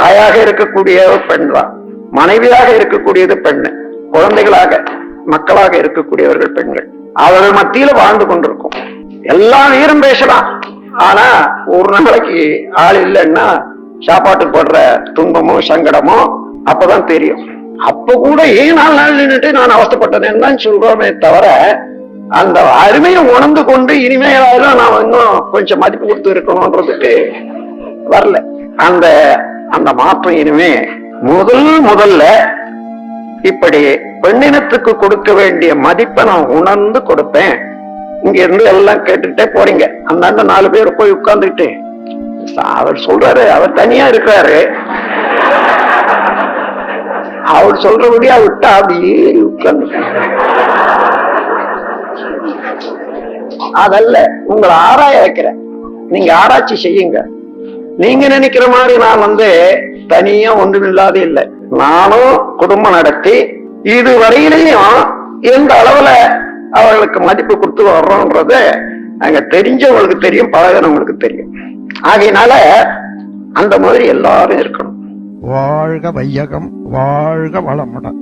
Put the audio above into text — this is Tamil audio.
தாயாக இருக்கக்கூடிய ஒரு பெண் தான். மனைவியாக இருக்கக்கூடியது பெண்ணு குழந்தைகளாக மக்களாக இருக்கக்கூடியவர்கள் பெண்கள். அவர்கள் மத்தியில வாழ்ந்து கொண்டிருக்கும். எல்லா வீரம் பேசலாம். ஆனா ஒரு நாளைக்கு ஆள் இல்லைன்னா சாப்பாட்டு போடுற துன்பமோ சங்கடமோ அப்பதான் தெரியும். அப்ப கூட ஏன் நாலு நாள் நின்றுட்டு நான் அவஸ்தப்பட்டேன்னு தான் சொல்றோமே தவிர அந்த அருமையை உணர்ந்து கொண்டு இனிமேலாவது நான் இன்னும் கொஞ்சம் மதிப்பு கொடுத்து இருக்கணும்ன்றதுக்கு வரல. அந்த அந்த மாற்றம் இனிமே முதல் முதல்ல இப்படி பெண்ணினத்துக்கு கொடுக்க வேண்டிய மதிப்பை நான் உணர்ந்து கொடுப்பேன். இங்க இருந்து எல்லாம் கேட்டுட்டே போறீங்க. அந்தாண்ட நாலு பேர் போய் உட்கார்ந்துட்டு அவர் சொல்றாரு அவர் தனியா இருக்கிறாரு. அவர் சொல்றபடியா விட்டா அப்படி உட்கார்ந்து அதல்ல உங்களை ஆராய வைக்கிறேன். நீங்க ஆராய்ச்சி செய்யுங்க. நீங்க நினைக்கிற மாதிரி நான் வந்து தனியா ஒன்றுமில்லாத இல்லை. நானும் குடும்பம் நடத்தி இது வரையிலையும் எந்த அளவுல அவர்களுக்கு மதிப்பு கொடுத்து வர்றோன்றத அங்க தெரிஞ்சவங்களுக்கு தெரியும் பழகினவங்களுக்கு தெரியும். ஆகையினால அந்த மாதிரி எல்லாரும் இருக்கணும். வாழ்க வையகம் வாழ்க வளமுடன்.